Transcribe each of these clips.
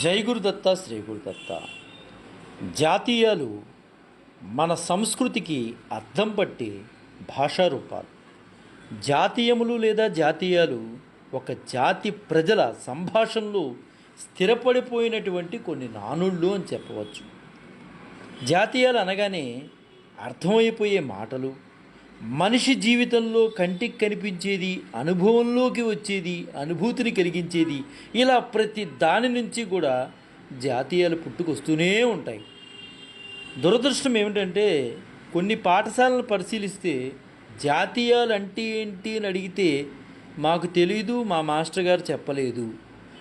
జై గురుదత్త శ్రీ గురుదత్త జాతీయాలు మన సంస్కృతికి అర్థం పట్టి భాషారూపాలు జాతీయములు లేదా జాతీయాలు ఒక జాతి ప్రజల సంభాషణలో స్థిరపడిపోయినటువంటి కొన్ని నానుళ్ళు అని చెప్పవచ్చు. జాతీయాలు అనగానే అర్థమైపోయే మాటలు మనిషి జీవితంలో కంటికి కనిపించేది అనుభవంలోకి వచ్చేది అనుభూతిని కలిగించేది ఇలా ప్రతి దాని నుంచి కూడా జాతీయాలు పుట్టుకొస్తూనే ఉంటాయి. దురదృష్టం ఏమిటంటే కొన్ని పాఠశాలను పరిశీలిస్తే జాతీయాలు అంటే ఏంటి అని అడిగితే మాకు తెలియదు మా మాస్టర్ గారు చెప్పలేదు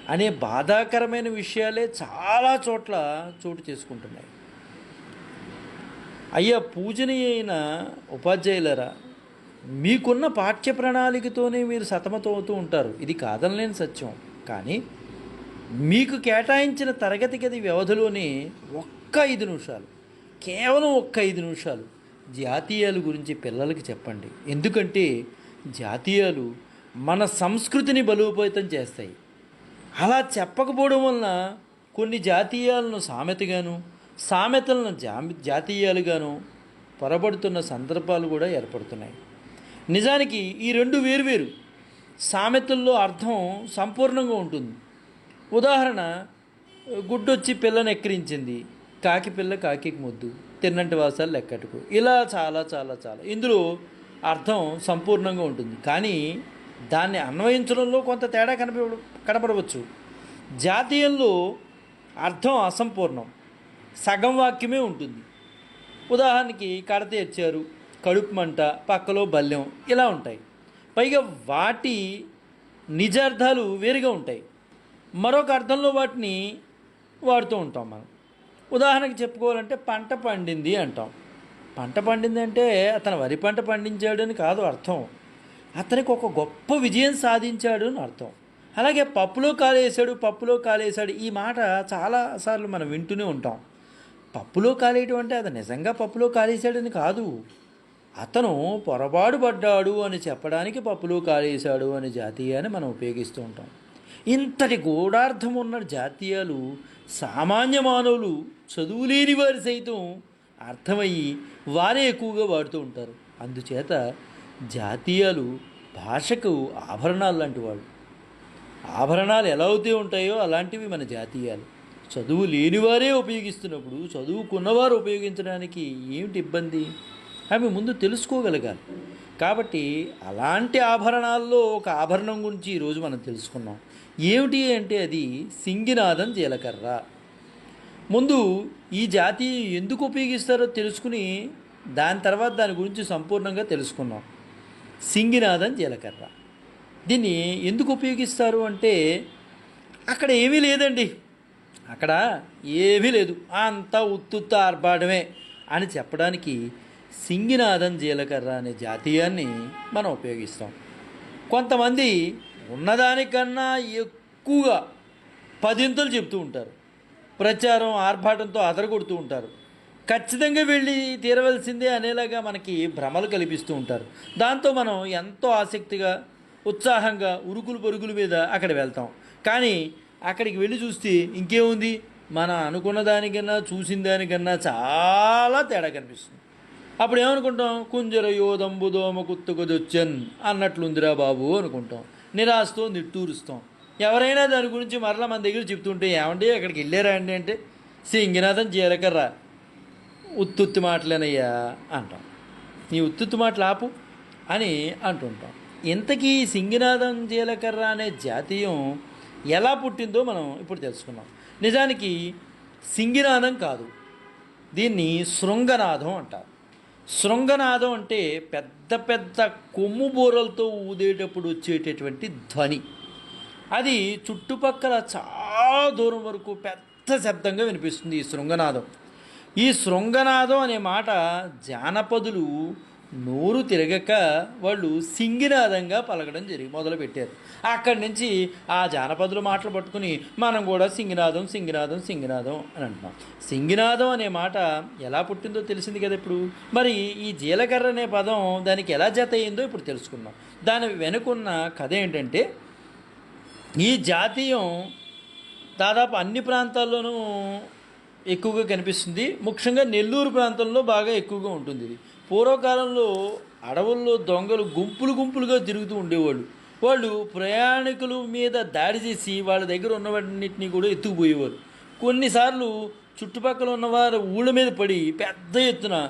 అనే బాధాకరమైన విషయాలే చాలా చోట్ల చోటు చేసుకుంటున్నాయి. అయ్యా పూజనీయ అయిన ఉపాధ్యాయులరా మీకున్న పాఠ్య ప్రణాళికతోనే మీరు సతమతమవుతూ ఉంటారు. ఇది కాదనలేని సత్యం. కానీ మీకు కేటాయించిన తరగతి గది వ్యవధిలోనే ఒక్క ఐదు నిమిషాలు కేవలం ఒక్క ఐదు నిమిషాలు జాతీయాల గురించి పిల్లలకి చెప్పండి. ఎందుకంటే జాతీయాలు మన సంస్కృతిని బలోపేతం చేస్తాయి. అలా చెప్పకపోవడం వలన కొన్ని జాతీయాలను సామెతగాను సామెతలను జామి జాతీయాలుగాను పొరబడుతున్న సందర్భాలు కూడా ఏర్పడుతున్నాయి. నిజానికి ఈ రెండు వేరువేరు సామెతల్లో అర్థం సంపూర్ణంగా ఉంటుంది. ఉదాహరణ గుడ్డొచ్చి పిల్లను ఎక్కిరించింది కాకి పిల్ల కాకి ముద్దు తిన్నంటి వాసాలు లెక్కట్టుకు. ఇలా చాలా చాలా చాలా. ఇందులో అర్థం సంపూర్ణంగా ఉంటుంది. కానీ దాన్ని అన్వయించడంలో కొంత తేడా కనపడ కనపడవచ్చు. జాతీయంలో అర్థం అసంపూర్ణం. సగం వాక్యమే ఉంటుంది. ఉదాహరణకి కడత ఇచ్చారు కడుపు మంట పక్కలో బల్యం ఇలా ఉంటాయి. పైగా వాటి నిజార్థాలు వేరుగా ఉంటాయి. మరొక అర్థంలో వాటిని వాడుతూ ఉంటాం మనం. ఉదాహరణకి చెప్పుకోవాలంటే పంట పండింది అంటాం. పంట పండింది అంటే అతను వరి పంట పండించాడు అని కాదు అర్థం. అతనికి ఒక గొప్ప విజయం సాధించాడు అని అర్థం. అలాగే పప్పులో కాలేసాడు పప్పులో కాలేసాడు. ఈ మాట చాలాసార్లు మనం వింటూనే ఉంటాం. పప్పులో కాలేయటం అంటే అది నిజంగా పప్పులో కాలేశాడని కాదు. అతను పొరపాటు పడ్డాడు అని చెప్పడానికి పప్పులో కాలేశాడు అనే జాతీయాన్ని మనం ఉపయోగిస్తూ ఉంటాం. ఇంతటి గూఢార్థం ఉన్న జాతీయాలు సామాన్య మానవులు చదువు లేని వారి సైతం అర్థమయ్యి వారే ఎక్కువగా వాడుతూ ఉంటారు. అందుచేత జాతీయాలు భాషకు ఆభరణాలు లాంటి వాళ్ళు. ఆభరణాలు ఎలా అవుతూ ఉంటాయో అలాంటివి మన జాతీయాలు. చదువు లేనివారే ఉపయోగిస్తున్నప్పుడు చదువుకున్నవారు ఉపయోగించడానికి ఏమిటి ఇబ్బంది? అవి ముందు తెలుసుకోగలగాలి. కాబట్టి అలాంటి ఆభరణాల్లో ఒక ఆభరణం గురించి ఈరోజు మనం తెలుసుకున్నాం. ఏమిటి అంటే అది సింగినాదం జీలకర్ర. ముందు ఈ జాతి ఎందుకు ఉపయోగిస్తారో తెలుసుకుని దాని తర్వాత దాని గురించి సంపూర్ణంగా తెలుసుకున్నాం. సింగినాదం జీలకర్ర. దీన్ని ఎందుకు ఉపయోగిస్తారు అంటే అక్కడ ఏమీ లేదండి. అక్కడ ఏమీ లేదు. అంతా ఉత్తుత్త ఆర్భాటమే అని చెప్పడానికి సింగినాదం జీలకర్ర అనే జాతీయాన్ని మనం ఉపయోగిస్తాం. కొంతమంది ఉన్నదానికన్నా ఎక్కువగా పదింతలు చెప్తూ ఉంటారు. ప్రచారం ఆర్భాటంతో అదరగొడుతూ ఉంటారు. ఖచ్చితంగా వెళ్ళి తీరవలసిందే అనేలాగా మనకి భ్రమలు కల్పిస్తూ ఉంటారు. దాంతో మనం ఎంతో ఆసక్తిగా ఉత్సాహంగా ఉరుకులు పరుగుల మీద అక్కడ వెళ్తాం. కానీ అక్కడికి వెళ్ళి చూస్తే ఇంకేముంది? మనం అనుకున్న దానికన్నా చూసిన దానికన్నా చాలా తేడా కనిపిస్తుంది. అప్పుడు ఏమనుకుంటాం? కుంజర యోదంబు దోమ కుత్తుకొదొచ్చన్ అన్నట్లుందిరా బాబు అనుకుంటాం. నిరాశతో నిట్టూరుస్తాం. ఎవరైనా దాని గురించి మరలా మన దగ్గర చెప్తుంటే ఏమంటే అక్కడికి వెళ్ళారా అండి అంటే సింగినాథం జీలకర్ర. ఉత్తుత్తి మాటలేనయ్యా అంటాం. నీ ఉత్తుత్తి మాటలు ఆపు అని అంటుంటాం. ఇంతకీ సింగినాథం జీలకర్ర అనే జాతీయం ఎలా పుట్టిందో మనం ఇప్పుడు తెలుసుకున్నాం నిజానికి సింగినాదం కాదు. దీన్ని శృంగనాదం అంటారు. శృంగనాదం అంటే పెద్ద పెద్ద కొమ్ము బూరలతో ఊదేటప్పుడు వచ్చేటటువంటి ధ్వని. అది చుట్టుపక్కల చాలా దూరం వరకు పెద్ద శబ్దంగా వినిపిస్తుంది ఈ శృంగనాదం. ఈ శృంగనాదం అనే మాట జానపదులు నోరు తిరగక వాళ్ళు సింగినాదంగా పలకడం జరిగి మొదలుపెట్టారు. అక్కడి నుంచి ఆ జానపదులు మాటలు పట్టుకుని మనం కూడా సింగినాదం సింగినాదం సింగినాదం అని అంటున్నాం. సింగినాదం అనే మాట ఎలా పుట్టిందో తెలిసింది కదా ఇప్పుడు? మరి ఈ జీలకర్ర అనే పదం దానికి ఎలా జత అయిందో ఇప్పుడు తెలుసుకుందాం. దాని వెనుకున్న కథ ఏంటంటే ఈ జాతీయం దాదాపు అన్ని ప్రాంతాల్లోనూ ఎక్కువగా కనిపిస్తుంది. ముఖ్యంగా నెల్లూరు ప్రాంతంలో బాగా ఎక్కువగా ఉంటుంది ఇది. పూర్వకాలంలో అడవుల్లో దొంగలు గుంపులు గుంపులుగా తిరుగుతూ ఉండేవాళ్ళు. వాళ్ళు ప్రయాణికుల మీద దాడి చేసి వాళ్ళ దగ్గర ఉన్నవన్నిటిని కూడా ఎత్తుకుపోయేవారు. కొన్నిసార్లు చుట్టుపక్కల ఉన్నవారు ఊళ్ళ మీద పడి పెద్ద ఎత్తున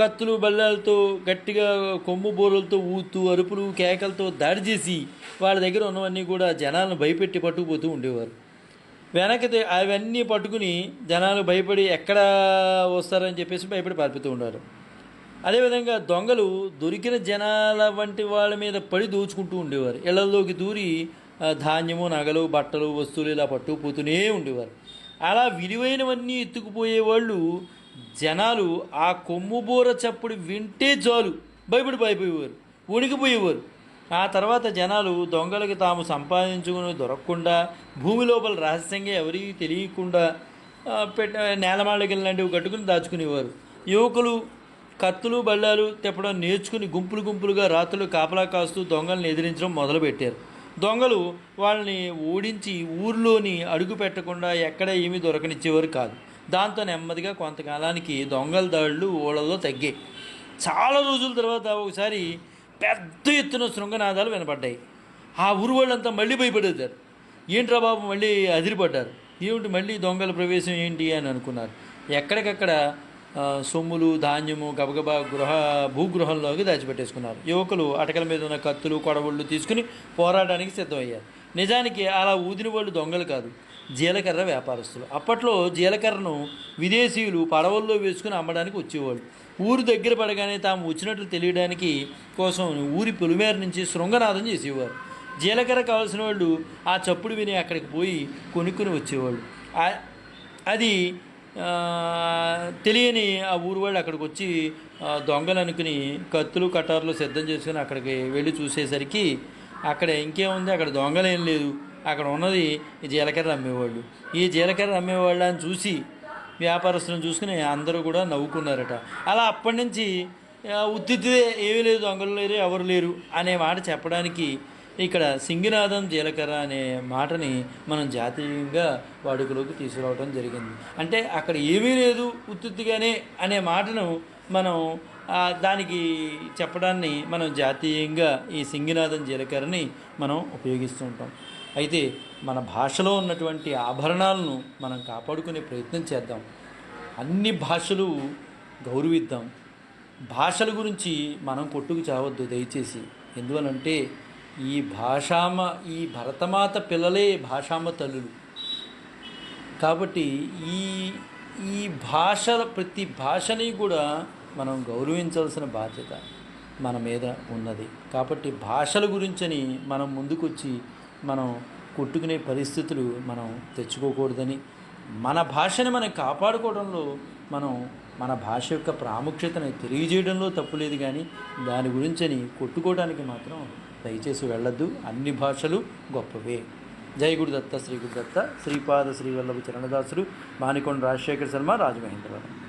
కత్తులు బల్లాలతో గట్టిగా కొమ్ము బోరలతో ఊతూ అరుపులు కేకలతో దాడి చేసి వాళ్ళ దగ్గర ఉన్నవన్నీ కూడా జనాలను భయపెట్టి పట్టుకుపోతూ ఉండేవారు. వెనక్కి అవన్నీ పట్టుకుని జనాలు భయపడి ఎక్కడ వస్తారని చెప్పేసి భయపడి పారిపోతూ ఉండారు. అదేవిధంగా దొంగలు దొరికిన జనాల వంటి వాళ్ళ మీద పడి దోచుకుంటూ ఉండేవారు. ఇళ్ళలోకి దూరి ధాన్యము నగలు బట్టలు వస్తువులు ఇలా పట్టుకుపోతూనే ఉండేవారు. అలా విలువైనవన్నీ ఎత్తుకుపోయే వాళ్ళు జనాలు ఆ కొమ్ము బోర చప్పుడు వింటే చాలు. భయపడి భయపోయేవారు వణికిపోయేవారు. ఆ తర్వాత జనాలు దొంగలకి తాము సంపాదించుకుని దొరకకుండా భూమి లోపల రహస్యంగా ఎవరికీ తెలియకుండా పెట్ట నేలమాళ్ళకి లాంటివి కట్టుకుని దాచుకునేవారు. యువకులు కత్తులు బళ్ళాలు తెప్పడం నేర్చుకుని గుంపులు గుంపులుగా రాత్రులు కాపలా కాస్తూ దొంగల్ని ఎదిరించడం మొదలుపెట్టారు. దొంగలు వాళ్ళని ఓడించి ఊర్లోని అడుగు పెట్టకుండా ఎక్కడ ఏమీ దొరకనిచ్చేవారు కాదు. దాంతో నెమ్మదిగా కొంతకాలానికి దొంగల దాడులు ఊళ్ళల్లో తగ్గాయి. చాలా రోజుల తర్వాత ఒకసారి పెద్ద ఎత్తున శృంగనాదాలు వినపడ్డాయి. ఆ ఊరు వాళ్ళంతా మళ్ళీ భయపడేదారు ఏంట్రా బాబు మళ్ళీ అదిరిపడ్డారు? ఏమిటి మళ్ళీ దొంగల ప్రవేశం ఏంటి అని అనుకున్నారు. ఎక్కడికక్కడ సొమ్ములు ధాన్యము గబగబా గృహ భూగృహంలోకి దాచిపెట్టేసుకున్నారు. యువకులు అటకల మీద ఉన్న కత్తులు కొడవళ్ళు తీసుకుని పోరాటానికి సిద్ధమయ్యారు. నిజానికి అలా ఊదిన వాళ్ళు దొంగలు కాదు జీలకర్ర వ్యాపారస్తులు. అప్పట్లో జీలకర్రను విదేశీయులు పడవల్లో వేసుకుని అమ్మడానికి వచ్చేవాళ్ళు. ఊరు దగ్గర పడగానే తాము వచ్చినట్లు తెలియడానికి కోసం ఊరి పొలిమేర నుంచి శృంగనాదం చేసేవారు. జీలకర్ర కావాల్సిన వాళ్ళు ఆ చప్పుడు విని అక్కడికి పోయి కొనుక్కుని వచ్చేవాళ్ళు. అది తెలియని ఆ ఊరు వాళ్ళు అక్కడికి వచ్చి దొంగలు అనుకుని కత్తులు కటార్లు సిద్ధం చేసుకుని అక్కడికి వెళ్ళి చూసేసరికి అక్కడ ఇంకేముంది? అక్కడ దొంగలు ఏం లేదు. అక్కడ ఉన్నది ఈ జీలకర్ర అమ్మేవాళ్ళు. ఈ జీలకర్ర అమ్మేవాళ్ళని చూసి వ్యాపారస్తులను చూసుకుని అందరూ కూడా నవ్వుకున్నారట. అలా అప్పటి నుంచి ఉత్తిదే ఏమీ లేదు దొంగలు లేరు ఎవరు లేరు అనే మాట చెప్పడానికి ఇక్కడ సింగినాదం జీలకర్ర అనే మాటని మనం జాతీయంగా వాడుకలోకి తీసుకురావడం జరిగింది. అంటే అక్కడ ఏమీ లేదు ఉత్తుత్తిగానే అనే మాటను మనం దానికి చెప్పడాన్ని మనం జాతీయంగా ఈ సింగినాదం జీలకర్రని మనం ఉపయోగిస్తూ ఉంటాం. అయితే మన భాషలో ఉన్నటువంటి ఆభరణాలను మనం కాపాడుకునే ప్రయత్నం చేద్దాం. అన్ని భాషలు గౌరవిద్దాం. భాషల గురించి మనం కొట్టుకు చావద్దు దయచేసి. ఎందువలంటే ఈ భాషామ ఈ భరతమాత పిల్లలే భాషామ తల్లులు కాబట్టి ఈ ఈ భాషల ప్రతి భాషని కూడా మనం గౌరవించాల్సిన బాధ్యత మన మీద ఉన్నది. కాబట్టి భాషల గురించని మనం ముందుకొచ్చి మనం కొట్టుకునే పరిస్థితులు మనం తెచ్చుకోకూడదని మన భాషని మనం కాపాడుకోవడంలో మనం మన భాష యొక్క ప్రాముఖ్యతను తెలియజేయడంలో తప్పులేదు కానీ దాని గురించని కొట్టుకోవడానికి మాత్రం దయచేసి వెళ్ళొద్దు. అన్ని భాషలు గొప్పవే. జై గురుదత్త శ్రీ గురుదత్త శ్రీపాద శ్రీవల్లభ చరణదాసులు మానికొండ రాజశేఖర శర్మ రాజమహేంద్రవరం.